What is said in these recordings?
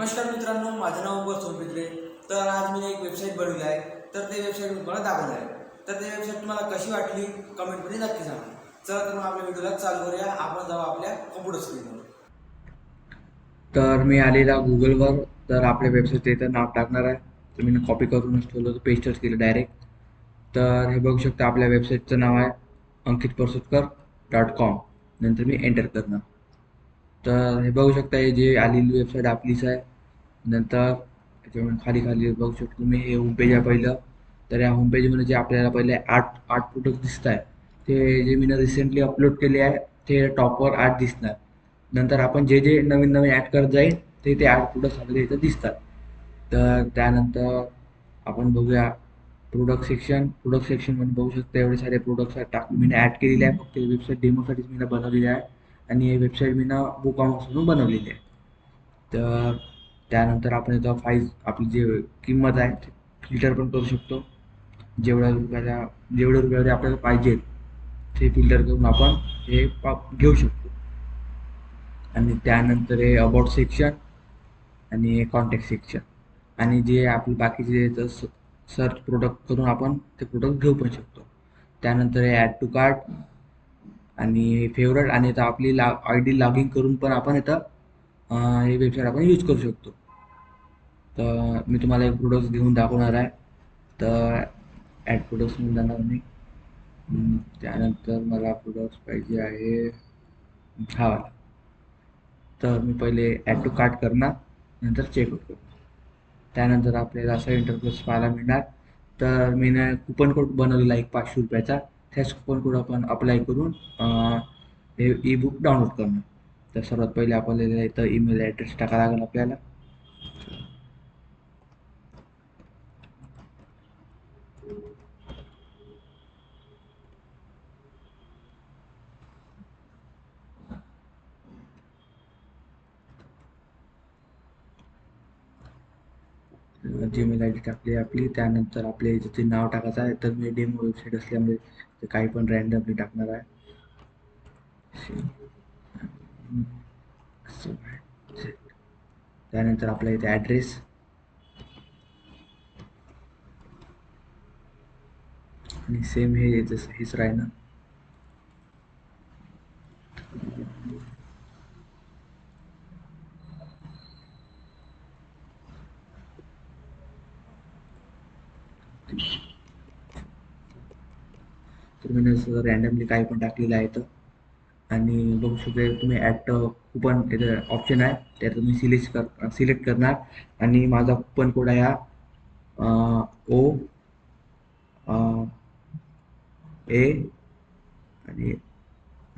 नमस्कार मित्रांनो माझं नाव उपर सोनपित्रे. तर आज मी एक वेबसाईट बनवली आहे. तर ते वेबसाईट मी तुम्हाला दाखवलं आहे. तर ते वेबसाईट तुम्हाला कशी वाटली कमेंटमध्ये नक्की सांगा. चला तर मग आपल्या व्हिडिओला चालू करूया. आपण जाऊ आपल्या कम्प्युटर स्क्रीनवर तर मी आलेला गुगलवर तर आपल्या वेबसाईट इथं नाव टाकणार आहे. तर मी कॉपी करूनच ठेवलं तर पेस्टच केलं डायरेक्ट तर हे बघू शकता आपल्या वेबसाईटचं नाव आहे अंकित परसुतकर डॉट कॉम नंतर मी एंटर करणार. तर हे बघू शकता हे जे आलेली वेबसाईट आपलीच आहे. नंतर त्याच्यामुळे खाली खाली बघू शकतो. तुम्ही हे होमपेज आहे पहिलं. तर या होमपेजमध्ये जे आपल्याला पहिले आठ आठ प्रोडक्ट दिसत आहे ते जे मी रिसेंटली अपलोड केले आहे ते टॉपवर आठ दिसणार. नंतर आपण जे जे नवीन नवीन ॲड करत जाईल ते ते आठ प्रोडक्ट्स आपल्याला इथं दिसतात. तर त्यानंतर आपण बघूया प्रोडक्ट सेक्शन प्रोडक्ट सेक्शनमध्ये बघू शकता एवढे सारे प्रोडक्ट्स टाकून मी ॲड केलेले आहे. फक्त वेबसाईट डेमोसाठीच मी बनवलेली आहे. आणि हे वेबसाईट मी ना बुक बनवलेली आहे. तर त्यानंतर आपण इथं फाईज आपली जे किंमत आहे ते फिल्टर पण करू शकतो. जेवढ्या रुपयाला जेवढ्या रुपयामध्ये आपल्याला पाहिजे ते फिल्टर करून आपण हे घेऊ शकतो. आणि त्यानंतर हे अबाउट सेक्शन आणि हे कॉन्टॅक्ट सेक्शन आणि जे आपले बाकीचे जे स सर्च प्रोडक्ट करून आपण ते प्रोडक्ट घेऊ पण शकतो. त्यानंतर हे ॲड टू कार्ट आणि फेवरेट आणि आता आपली ला आय डी लॉगिंग करून पण आपण इथं हे वेबसाईट आपण यूज करू शकतो. तर मी तुम्हाला एक प्रोडक्ट घेऊन दाखवणार आहे. तर ॲड प्रोडक्ट्स म्हणून जाणार मी. त्यानंतर मला प्रोडक्ट्स पाहिजे आहे. हा. वाला तर मी पहिले ॲड टू कार्ट करणार नंतर चेकआउट करणार. त्यानंतर आपल्याला असा इंटरफेस पाहायला मिळणार. तर मी ना कुपन कोड बनवलेला एक पाचशे रुपयाचा. त्याच कुपन कोड आपण अप्लाय करून हे ई बुक डाउनलोड करणार. तर सर्वात पहिले आपल्याला इथं ईमेल ॲड्रेस टाकावा लागेल आपल्याला. जीमेल आय डी टाकली आपली. त्यानंतर आपले जिथे नाव टाकायचं आहे तर मी डेमो वेबसाईट असल्यामुळे ते काही पण रँडमली टाकणार आहे. त्यानंतर आपल्या इथे ॲड्रेस आणि सेम हे जसं हेच राहणार तर मी असं रँडमली काही पण टाकलेलं आहे इथं आणि बघू शकता तुम्ही ॲट कुपन इथं ऑप्शन आहे त्यात तुम्ही सिलेक्ट कर सिलेक्ट करणार. आणि माझा कुपन कोड आहे हा ओ ए आणि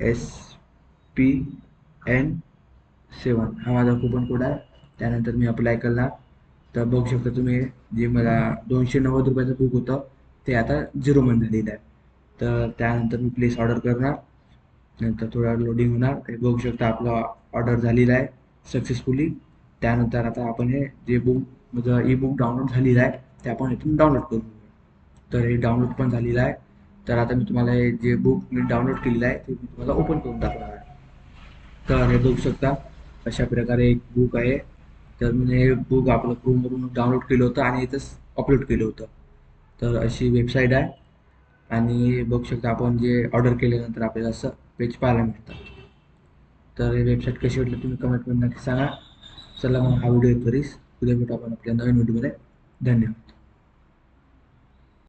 एस पी एन सेवन. हा माझा कुपन कोड आहे त्यानंतर मी अप्लाय करणार. तर बघू शकता तुम्ही जे मला दोनशे नव्वद रुपयाचं बुक होतं ते आता झिरोमध्ये झालेलं आहे. तर त्यानंतर मी प्लेस ऑर्डर करणार. नंतर थोडा लोडिंग होणार. हे बघू शकता आपला ऑर्डर झालेला आहे सक्सेसफुली त्यानंतर आता आपण हे जे बुक म्हणजे ई बुक डाउनलोड झालेलं आहे ते आपण इथून डाउनलोड करू. तर हे डाउनलोड पण झालेलं आहे. तर आता मी तुम्हाला हे जे बुक मी डाउनलोड केलेलं आहे ते मी तुम्हाला ओपन करून दाखवणार आहे. तर हे बघू शकता अशा प्रकारे एक बुक आहे. तर मी हे बुक आपलं क्रोमवरून डाउनलोड केलं होतं आणि इथंच अपलोड केलं होतं. तर अशी वेबसाईट आहे. आणि बघू शकता आपण जे ऑर्डर केल्यानंतर आपल्याला असं पेज पाहायला मिळतं. तर हे वेबसाईट कशी वाटली तुम्ही कमेंटमध्ये नक्की सांगा. चला मग हा व्हिडिओ करीस. उद्या भेटू आपण आपल्या नवीन व्हिडिओमध्ये धन्यवाद.